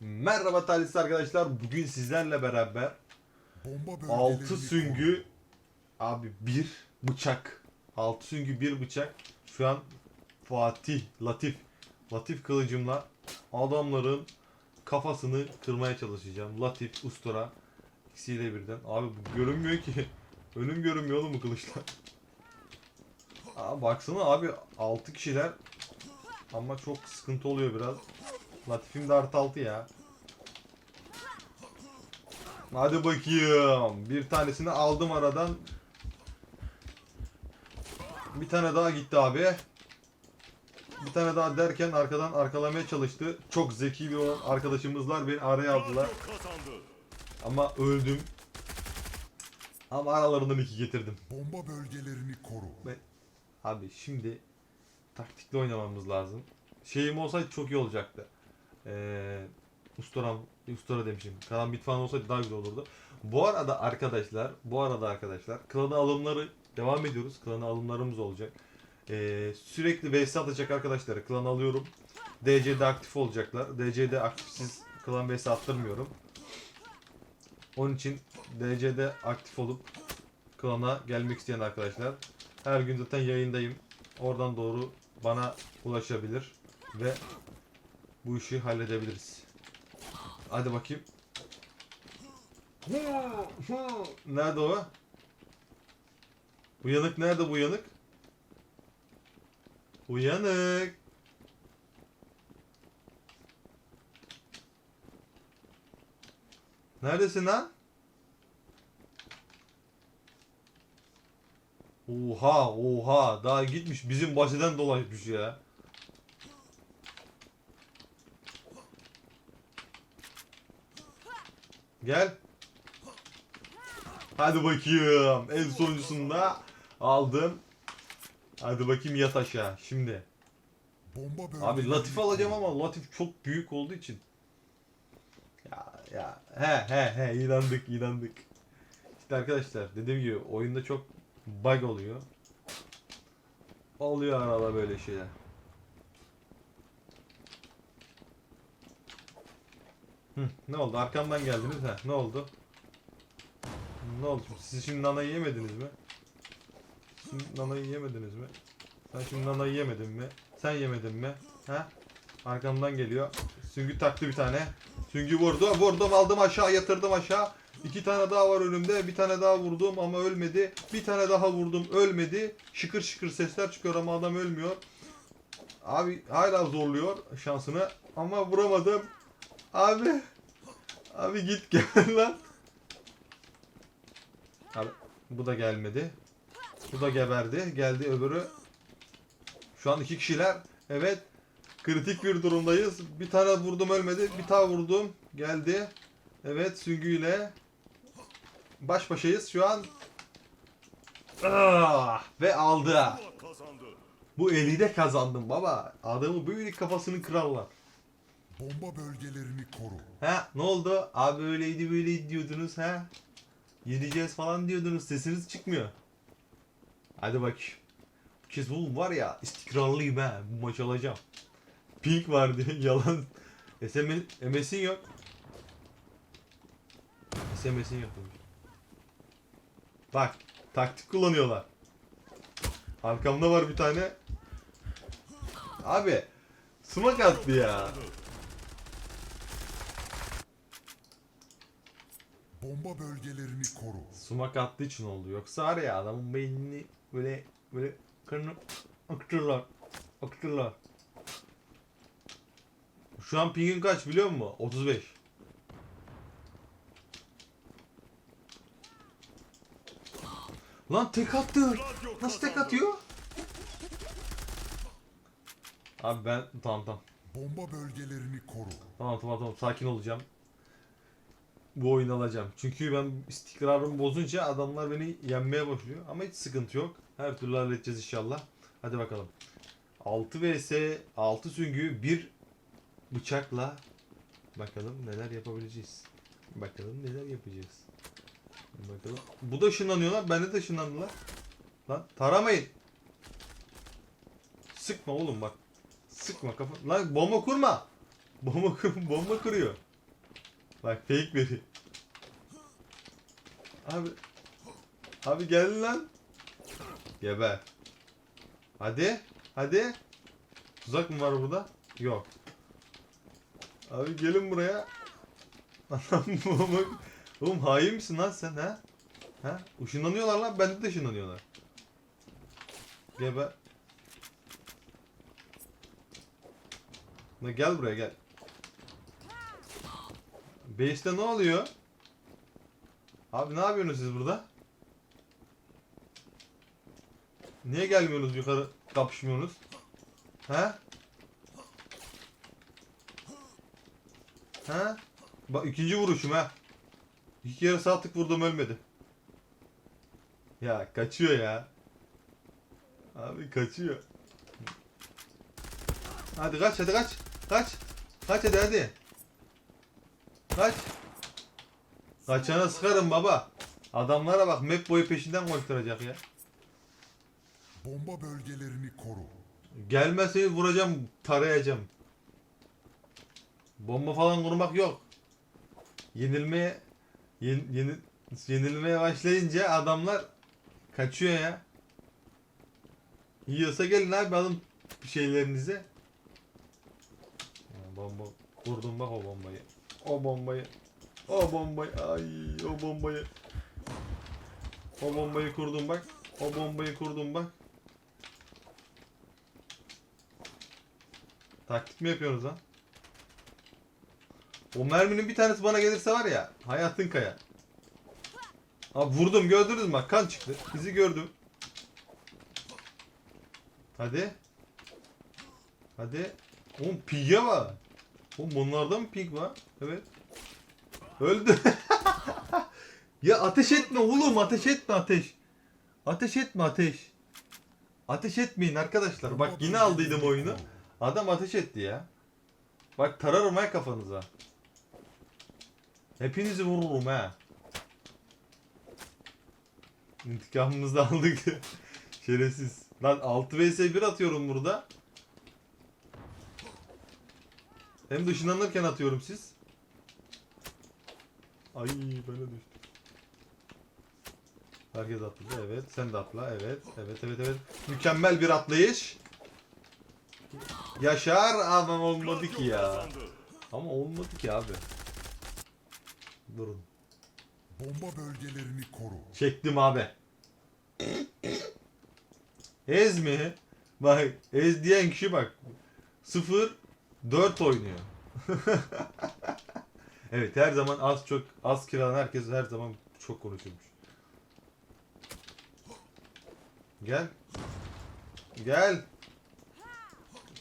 Merhaba talihsiz arkadaşlar. Bugün sizlerle beraber Bomba bölgelerini 6 süngü abi bir bıçak. 6 süngü bir bıçak. Şu an Fatih, Latif, Latif kılıcımla adamların kafasını kırmaya çalışacağım. Latif, Ustura ikisiyle birden. Abi bu görünmüyor ki. Önüm görünmüyor oğlum bu kılıçla. Aa, baksana abi 6 kişiler ama çok sıkıntı oluyor biraz. Latif'im de artı 6 ya. Hadi bakayım. Bir tanesini aldım aradan. Bir tane daha gitti abi. Bir tane daha derken arkadan arkalamaya çalıştı. Çok zeki bir olan arkadaşımızlar beni araya aldılar. Ama öldüm. Ama aralarından iki getirdim. Bomba bölgelerini koru. Abi şimdi taktikli oynamamız lazım. Şeyim olsaydı çok iyi olacaktı. Ee, Ustoram, Ustora demişim. Karambit falan olsaydı daha güzel olurdu. Bu arada arkadaşlar, bu arada arkadaşlar klanı alımları devam ediyoruz. Klanı alımlarımız olacak. Ee, sürekli vs atacak arkadaşları klan alıyorum. DC'de aktif olacaklar. DC'de aktifsiz klan vs attırmıyorum. Onun için DC'de aktif olup klana gelmek isteyen arkadaşlar her gün zaten yayındayım. Oradan doğru bana ulaşabilir ve bu işi halledebiliriz. Hadi bakayım. Nerede o? Uyanık nerede bu uyanık? Uyanık. Neredesin lan? Oha oha daha gitmiş bizim bahçeden dolaşmış ya. Gel. Hadi bakayım. En sonuncusunda aldım. Hadi bakayım yat aşağı şimdi. Bomba Abi Latif koru. alacağım ama Latif çok büyük olduğu için. Ya ya he he he inandık inandık. İşte arkadaşlar dediğim gibi oyunda çok bug oluyor. Oluyor arada böyle şeyler. Ne oldu? Arkamdan geldiniz ha? Ne oldu? Ne oldu? Siz şimdi nanayı yemediniz mi? Siz nanayı yemediniz mi? Sen şimdi nanayı yemedin mi? Sen yemedin mi? Ha? Arkamdan geliyor. Süngü taktı bir tane. Süngü vurdu. Vurdum aldım aşağı yatırdım aşağı. İki tane daha var önümde. Bir tane daha vurdum ama ölmedi. Bir tane daha vurdum ölmedi. Şıkır şıkır sesler çıkıyor ama adam ölmüyor. Abi hala zorluyor şansını ama vuramadım. Abi. Abi git gel lan. Abi bu da gelmedi. Bu da geberdi. Geldi öbürü. Şu an iki kişiler. Evet. Kritik bir durumdayız. Bir tane vurdum ölmedi. Bir tane vurdum. Geldi. Evet süngüyle. Baş başayız şu an. Ah, ve aldı. Bu eli de kazandım baba. Adamı böyle kafasını kırarlar. Bomba bölgelerini koru. Ha ne oldu? Abi öyleydi böyleydi diyordunuz ha? Yeneceğiz falan diyordunuz. Sesiniz çıkmıyor. Hadi bak. Bu kez oğlum var ya istikrarlıyım ha. Bu maç alacağım. Pink var diye yalan. SMS, MS'in yok. SMS'in yok. Bak taktik kullanıyorlar. Arkamda var bir tane. Abi smoke attı ya. Bomba bölgelerini koru. Sumak attığı için oldu. Yoksa var ya adamın beynini böyle böyle kanını akıtırlar. Akıtırlar. Şu an pingin kaç biliyor musun? 35. Lan tek attı. Nasıl tek atıyor? Abi ben tamam tamam. Bomba bölgelerini koru. Tamam tamam tamam sakin olacağım. Bu oyunu alacağım. Çünkü ben istikrarımı bozunca adamlar beni yenmeye başlıyor. Ama hiç sıkıntı yok. Her türlü halledeceğiz inşallah. Hadi bakalım. 6 vs 6 süngü bir bıçakla bakalım neler yapabileceğiz. Bakalım neler yapacağız. Bakalım. Bu da ışınlanıyorlar. Bende de ışınlandılar. Lan taramayın. Sıkma oğlum bak. Sıkma kafa. Lan bomba kurma. Bomba, kur- bomba kuruyor. Bak fake veriyor. Abi. Abi gelin lan. Geber. Hadi. Hadi. Tuzak mı var burada? Yok. Abi gelin buraya. Anam babama. Oğlum hain misin lan sen ha? Ha? Işınlanıyorlar lan. Bende de ışınlanıyorlar. Geber. La gel buraya gel. Base'te ne oluyor? Abi ne yapıyorsunuz siz burada? Niye gelmiyorsunuz yukarı kapışmıyorsunuz? He? He? Bak ikinci vuruşum ha. İki kere sağ vurdum ölmedi. Ya kaçıyor ya. Abi kaçıyor. Hadi kaç hadi kaç. Kaç. Kaç hadi hadi. Kaç. Kaçana sıkarım baba. Adamlara bak map boyu peşinden koşturacak ya. Bomba bölgelerini koru. Gelmezseniz vuracağım, tarayacağım. Bomba falan kurmak yok. Yenilmeye yen, yeni, yenilmeye başlayınca adamlar kaçıyor ya. Yiyorsa gelin abi alın şeylerinizi. Bomba vurdum bak o bombayı. O bombayı. O bombayı. Ay o bombayı. O bombayı kurdum bak. O bombayı kurdum bak. Taktik mi yapıyorsunuz lan? O merminin bir tanesi bana gelirse var ya hayatın kaya. Abi vurdum gördünüz mü bak kan çıktı. İzi gördüm. Hadi. Hadi. Oğlum pig'e var. Oğlum bunlarda mı pig var? Evet. Öldü. ya ateş etme oğlum ateş etme ateş. Ateş etme ateş. Ateş etmeyin arkadaşlar. Bak yine aldıydım oyunu. Adam ateş etti ya. Bak tararım ha kafanıza. Hepinizi vururum ha. İntikamımızı aldık. Şerefsiz. Lan 6 vs 1 atıyorum burada. Hem de ışınlanırken atıyorum siz. Ay böyle düştüm. Herkes atladı evet. Sen de atla evet. Evet evet evet. Mükemmel bir atlayış. Yaşar ama olmadı ki ya. Ama olmadı ki abi. Durun. Bomba bölgelerini koru. Çektim abi. Ez mi? Bak Ez diyen kişi bak. 0 4 oynuyor. evet her zaman az çok az kiralan herkes her zaman çok konuşurmuş. Gel. Gel.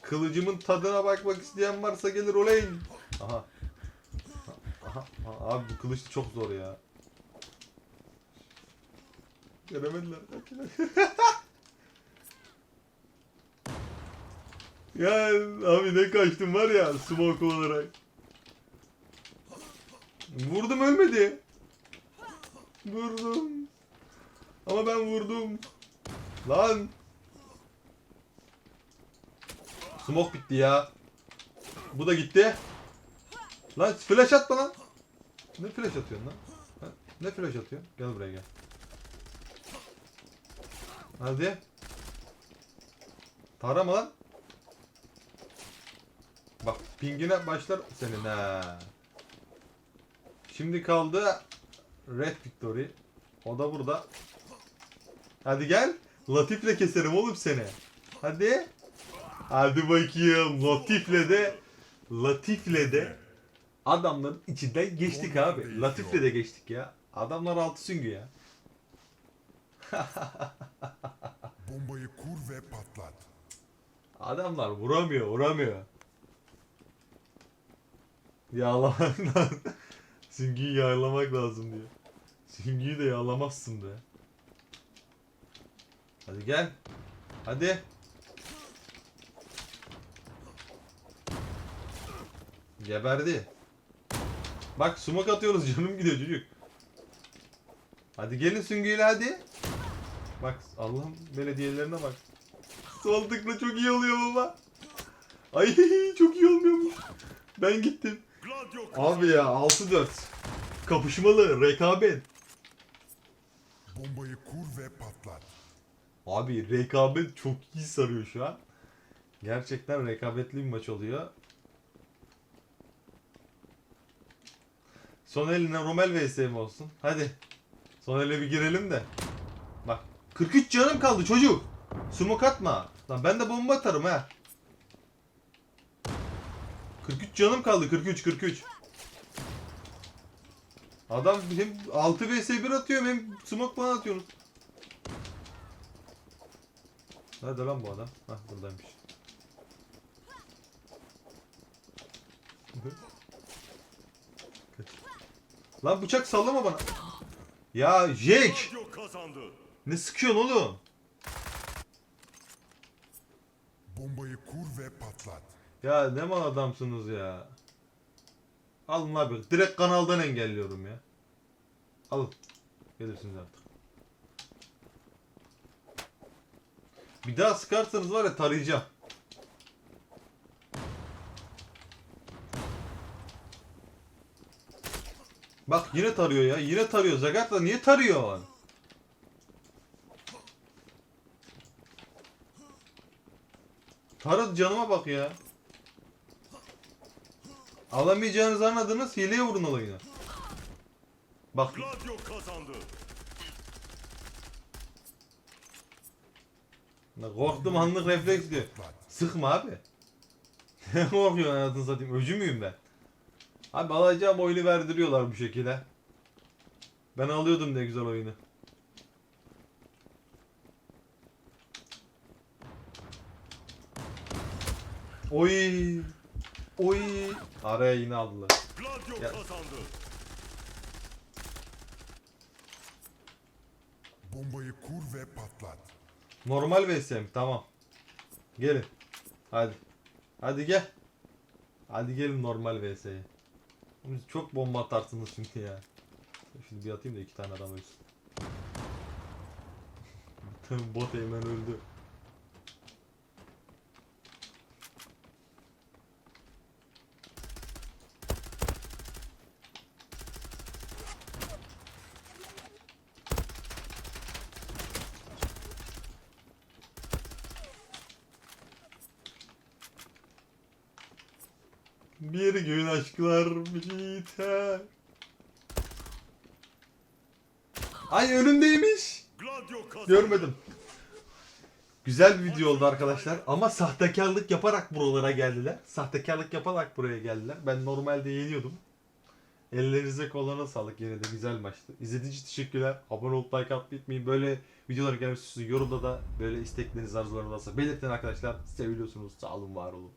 Kılıcımın tadına bakmak isteyen varsa gelir olayın. Aha. Aha, aha. Abi bu kılıç çok zor ya. Göremediler. ya abi ne kaçtım var ya smoke olarak. Vurdum ölmedi. Vurdum. Ama ben vurdum. Lan. Smoke bitti ya. Bu da gitti. Lan flash atma lan. Ne flash atıyorsun lan? Ha, Ne flash atıyorsun? Gel buraya gel. Hadi. Tarama lan. Pingine başlar senin ha. Şimdi kaldı Red Victory. O da burada. Hadi gel. Latif'le keserim oğlum seni. Hadi. Hadi bakayım. Latif'le de Latif'le de adamların içinden geçtik abi. Latif'le de geçtik ya. Adamlar altı süngü ya. Bombayı kur ve patlat. Adamlar vuramıyor, vuramıyor. Yağlamak lazım. Süngüyü yağlamak lazım diyor. Süngüyü de yağlamazsın be. Hadi gel. Hadi. Geberdi. Bak sumak atıyoruz canım gidiyor çocuk. Hadi gelin süngüyle hadi. Bak Allah'ım belediyelerine bak. Sol tıkla çok iyi oluyor baba. Ay çok iyi olmuyormuş. Ben gittim. Abi ya 6-4. Kapışmalı, rekabet. Bombayı kur ve patlat. Abi rekabet çok iyi sarıyor şu an. Gerçekten rekabetli bir maç oluyor. Son eline Romel vs mi olsun? Hadi. Son ele bir girelim de. Bak. 43 canım kaldı çocuk. Smoke atma. Lan ben de bomba atarım ha. 43 canım kaldı 43 43. Adam hem 6 vs 1 atıyor hem smoke bana atıyorsunuz. Nerede lan bu adam? Hah buradaymış. Lan bıçak sallama bana. Ya kazandı. Ne sıkıyorsun oğlum? Bombayı kur ve patlat. Ya ne mal adamsınız ya. Alın abi. Direkt kanaldan engelliyorum ya. Alın. Gelirsiniz artık. Bir daha sıkarsanız var ya tarayacağım. Bak yine tarıyor ya. Yine tarıyor. Zagatla niye tarıyor? Taradı canıma bak ya. Alamayacağınızı anladınız. Hileye vurun olayına. Bak Gladio kazandı. korktum anlık refleks diyor. Sıkma abi. Ne korkuyorsun anasını satayım? Öcü müyüm ben? Abi alacağım oyunu verdiriyorlar bu şekilde. Ben alıyordum ne güzel oyunu. Oy. Oy. Araya yine aldılar. Bombayı kur ve patlat. Normal VSM tamam. Gelin. Hadi. Hadi gel. Hadi gelin normal VS'ye. Çok bomba atarsınız çünkü ya. Şimdi bir atayım da iki tane adam ölsün. Bot hemen öldü. Bir gün aşklar biter. Ay önümdeymiş. Görmedim. Güzel bir video oldu arkadaşlar ama sahtekarlık yaparak buralara geldiler. Sahtekarlık yaparak buraya geldiler. Ben normalde yeniyordum. Ellerinize kollarına sağlık yine de güzel maçtı. İzlediğiniz için teşekkürler. Abone olup like atmayı unutmayın. Böyle videoların gelmesi yorumda da böyle istekleriniz arzularınız varsa belirtin arkadaşlar. Seviliyorsunuz. Sağ olun var olun.